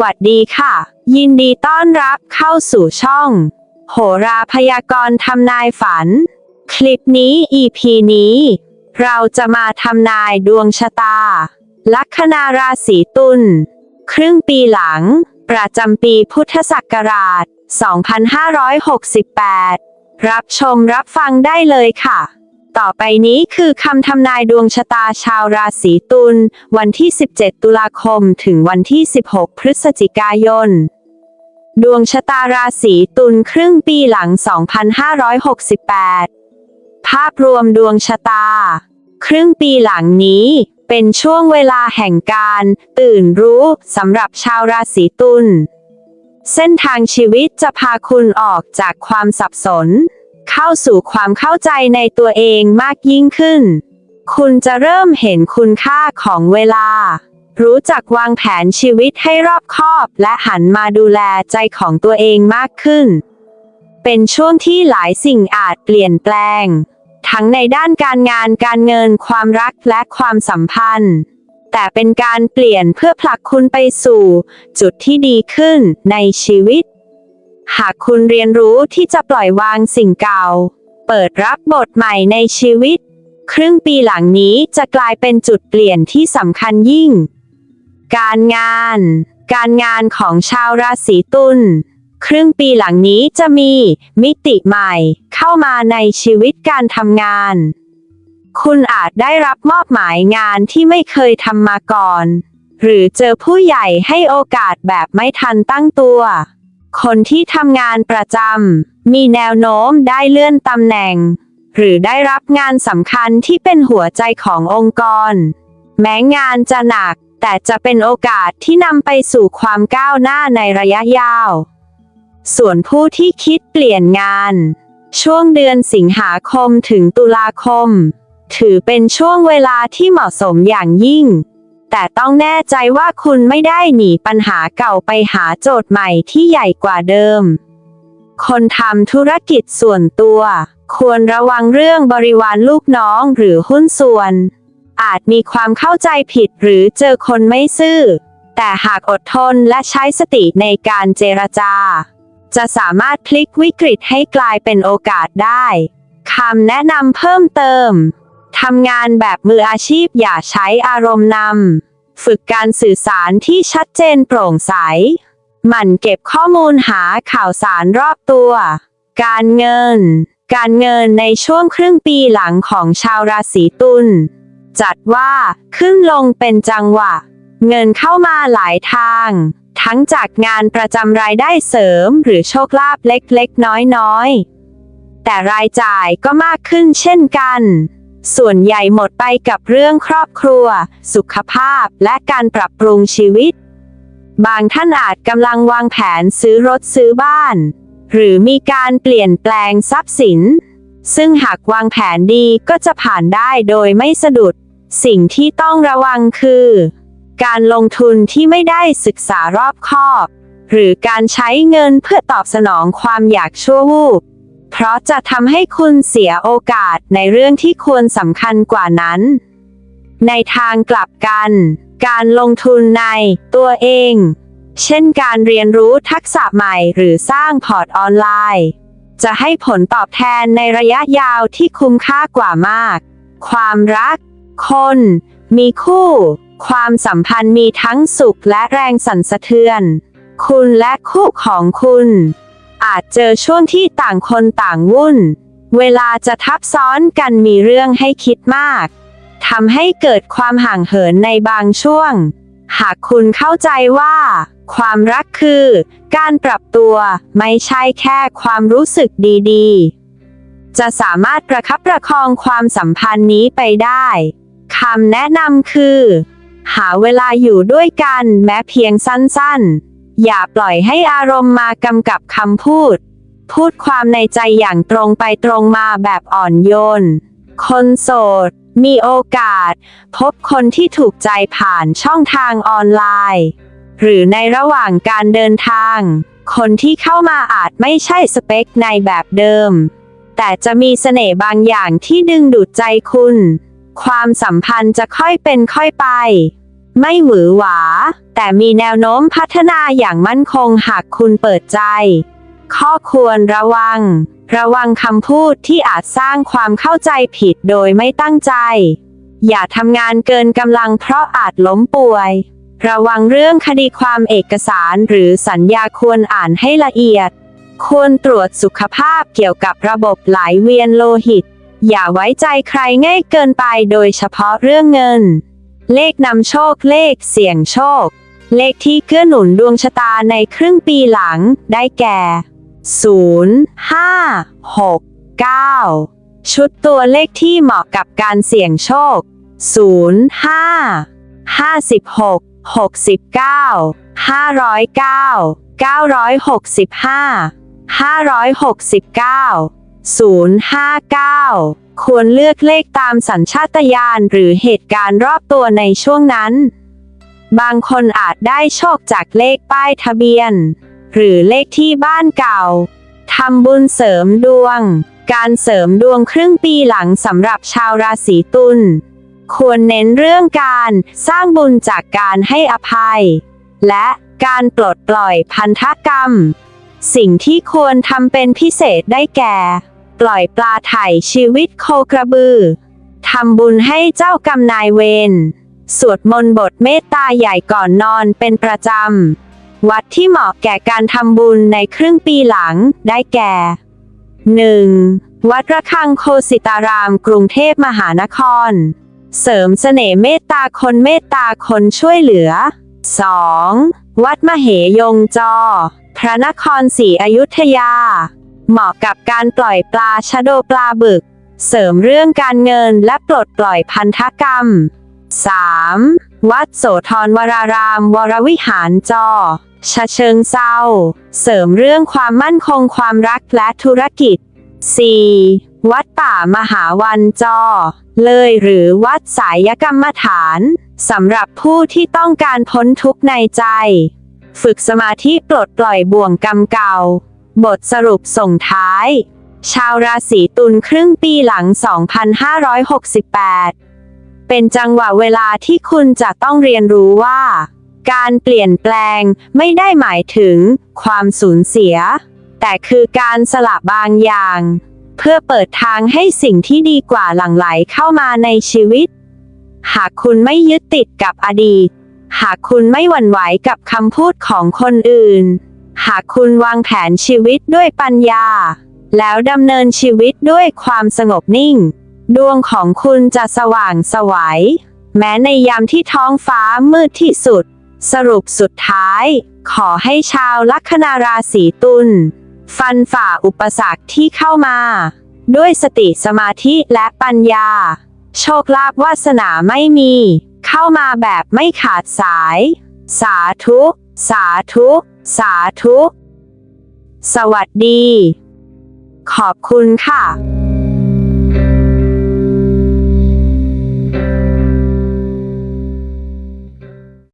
วัสดีค่ะ ยินดีต้อนรับเข้าสู่ช่อง โหราพยากรณ์ทำนายฝัน คลิปนี้ EP นี้ เราจะมาทำนายดวงชะตา ลัคนาราศีตุลครึ่งปีหลัง ประจำปีพุทธศักราช 2568 รับชมรับฟังได้เลยค่ะ ต่อไปนี้คือคำทำนายดวงชะตาชาวราศีตุล วันที่ 17 ตุลาคม ถึงวันที่ 16 พฤศจิกายน ดวงชะตาราศีตุลครึ่งปีหลัง 2568 ภาพรวมดวงชะตา ครึ่งปีหลังนี้เป็นช่วงเวลาแห่งการ ตื่นรู้สำหรับชาวราศีตุล เส้นทางชีวิตจะพาคุณออกจากความสับสน เข้าสู่ความเข้าใจในตัวเองมากยิ่งขึ้น คุณจะเริ่มเห็นคุณค่าของเวลา รู้จักวางแผนชีวิตให้รอบคอบและหันมาดูแลใจของตัวเองมากขึ้น เป็นช่วงที่หลายสิ่งอาจเปลี่ยนแปลง ทั้งในด้านการงานการเงินความรักและความสัมพันธ์แต่เป็นการเปลี่ยนเพื่อผลักคุณไปสู่ จุดที่ดีขึ้นในชีวิต หากคุณเรียนรู้ที่จะปล่อยวางสิ่งเก่า เปิดรับบทใหม่ในชีวิต ครึ่งปีหลังนี้จะกลายเป็นจุดเปลี่ยนที่สำคัญยิ่ง การงาน การงานของชาวราศีตุลครึ่งปีหลังนี้จะมี มิติใหม่ เข้ามาในชีวิตการทำงาน คุณอาจได้รับมอบหมายงานที่ไม่เคยทำมาก่อน หรือเจอผู้ใหญ่ให้โอกาสแบบไม่ทันตั้งตัว คนที่ทำงานประจำมีแนวโน้มได้เลื่อนตำแหน่ง หรือได้รับงานสำคัญที่เป็นหัวใจขององค์กร แม้งานจะหนัก แต่จะเป็นโอกาสที่นำไปสู่ความก้าวหน้าในระยะยาว ส่วนผู้ที่คิดเปลี่ยนงาน ช่วงเดือนสิงหาคมถึงตุลาคม ถือเป็นช่วงเวลาที่เหมาะสมอย่างยิ่ง แต่ต้องแน่ใจว่าคุณไม่ได้หนีปัญหาเก่าไปหาโจทย์ใหม่ที่ใหญ่กว่าเดิม คนทำธุรกิจส่วนตัว ควรระวังเรื่องบริวารลูกน้องหรือหุ้นส่วน อาจมีความเข้าใจผิดหรือเจอคนไม่ซื่อ แต่หากอดทนและใช้สติในการเจรจา จะสามารถพลิกวิกฤตให้กลายเป็นโอกาสได้คำแนะนำเพิ่มเติม ทำงานแบบมืออาชีพอย่าใช้อารมณ์นำ ฝึกการสื่อสารที่ชัดเจนโปร่งใส หมั่นเก็บข้อมูลหาข่าวสารรอบตัว การเงิน การเงินในช่วงครึ่งปีหลังของชาวราศีตุล จัดว่าขึ้นลงเป็นจังหวะ เงินเข้ามาหลายทาง ทั้งจากงานประจำรายได้เสริมหรือโชคลาภเล็กๆ น้อยๆ แต่รายจ่ายก็มากขึ้นเช่นกัน ส่วนใหญ่หมดไปกับเรื่องครอบครัว สุขภาพ และการปรับปรุงชีวิต บางท่านอาจกำลังวางแผนซื้อรถซื้อบ้าน หรือมีการเปลี่ยนแปลงทรัพย์สิน ซึ่งหากวางแผนดีก็จะผ่านได้โดยไม่สะดุด สิ่งที่ต้องระวังคือ การลงทุนที่ไม่ได้ศึกษารอบคอบ หรือการใช้เงินเพื่อตอบสนองความอยากชั่ววูบ ราะจะทำให้คุณเสียโอกาสในเรื่องที่ควรสำคัญกว่านั้น ในทางกลับกัน การลงทุนในตัวเอง เช่นการเรียนรู้ทักษะใหม่หรือสร้างพอร์ตออนไลน์ จะให้ผลตอบแทนในระยะยาวที่คุ้มค่ากว่ามาก ความรัก คน มีคู่ ความสัมพันธ์มีทั้งสุขและแรงสั่นสะเทือน คุณและคู่ของคุณ อาจเจอช่วงที่ต่างคนต่างวุ่น เวลาจะทับซ้อนกันมีเรื่องให้คิดมากทำให้เกิดความห่างเหินในบางช่วง หากคุณเข้าใจว่า ความรักคือ การปรับตัวไม่ใช่แค่ความรู้สึกดีๆ จะสามารถประคับประคองความสัมพันธ์นี้ไปได้คำแนะนำคือ หาเวลาอยู่ด้วยกันแม้เพียงสั้นๆ อย่าปล่อยให้อารมณ์มากำกับคำพูด พูดความในใจอย่างตรงไปตรงมาแบบอ่อนโยน คนโสด มีโอกาส พบคนที่ถูกใจผ่านช่องทางออนไลน์ หรือในระหว่างการเดินทาง คนที่เข้ามาอาจไม่ใช่สเปคในแบบเดิม แต่จะมีเสน่ห์บางอย่างที่ดึงดูดใจคุณ ความสัมพันธ์จะค่อยเป็นค่อยไป ไม่หวือหวา แต่มีแนวโน้มพัฒนาอย่างมั่นคงหากคุณเปิดใจ ข้อควรระวัง ระวังคำพูดที่อาจสร้างความเข้าใจผิดโดยไม่ตั้งใจ อย่าทำงานเกินกำลังเพราะอาจล้มป่วย ระวังเรื่องคดีความเอกสารหรือสัญญาควรอ่านให้ละเอียด ควรตรวจสุขภาพเกี่ยวกับระบบไหลเวียนโลหิต อย่าไว้ใจใครง่ายเกินไปโดยเฉพาะเรื่องเงิน เลขนำโชคเลขเสี่ยงโชค เลขที่เกื้อหนุนดวงชะตาในครึ่งปีหลังได้แก่ 0 5 6 9 ชุดตัวเลขที่เหมาะกับการเสี่ยงโชค 0 5 56 69 509 965 569 059 ควรเลือกเลขตามสัญชาตญาณหรือเหตุการณ์รอบตัวในช่วงนั้น บางคนอาจได้โชคจากเลขป้ายทะเบียน หรือเลขที่บ้านเก่า ทำบุญเสริมดวง การเสริมดวงครึ่งปีหลังสำหรับชาวราศีตุล ควรเน้นเรื่องการสร้างบุญจากการให้อภัย และการปลดปล่อยพันธกรรม สิ่งที่ควรทำเป็นพิเศษได้แก่ ปล่อยปลาไถ่ชีวิตโคกระบือทำบุญให้เจ้ากรรมนายเวรสวดมนต์บทเมตตาใหญ่ก่อนนอนเป็นประจำ วัดที่เหมาะแก่การทำบุญในครึ่งปีหลังได้แก่ 1. วัดระฆังโคสิตารามกรุงเทพมหานคร เสริมเสน่ห์เมตตาคนเมตตาคนช่วยเหลือ 2. วัดมเหยงจอ พระนครศรีอยุธยา เหมาะกับการปล่อยปลาชะโดปลาบึก เสริมเรื่องการเงินและปลดปล่อยพันธกรรม 3. วัดโสธรวราราม วรวิหารจอชะเชิงเศร้า เสริมเรื่องความมั่นคงความรักและธุรกิจ 4. วัดป่ามหาวันจอ เลยหรือวัดสายกรรมฐานสำหรับผู้ที่ต้องการพ้นทุกข์ในใจ ฝึกสมาธิปลดปล่อยบ่วงกรรมเก่า บทสรุปส่งท้าย ชาวราศีตุลครึ่งปีหลัง 2568 เป็นจังหวะเวลาที่คุณจะต้องเรียนรู้ว่า การเปลี่ยนแปลงไม่ได้หมายถึงความสูญเสีย แต่คือการสละบางอย่าง เพื่อเปิดทางให้สิ่งที่ดีกว่าหลั่งไหลเข้ามาในชีวิต หากคุณไม่ยึดติดกับอดีต หากคุณไม่หวั่นไหวกับคำพูดของคนอื่น หากคุณวางแผนชีวิตด้วยปัญญา แล้วดำเนินชีวิตด้วยความสงบนิ่ง ดวงของคุณจะสว่างสวัยแม้ในยามที่ท้องฟ้ามืดที่สุด สรุปสุดท้าย ขอให้ชาวลัคนาราศีตุลฟันฝ่าอุปสรรคที่เข้ามา ด้วยสติสมาธิและปัญญา โชคลาภวาสนาไม่มี เข้ามาแบบไม่ขาดสาย สาธุ สาธุ สาธุ สวัสดี ขอบคุณค่ะ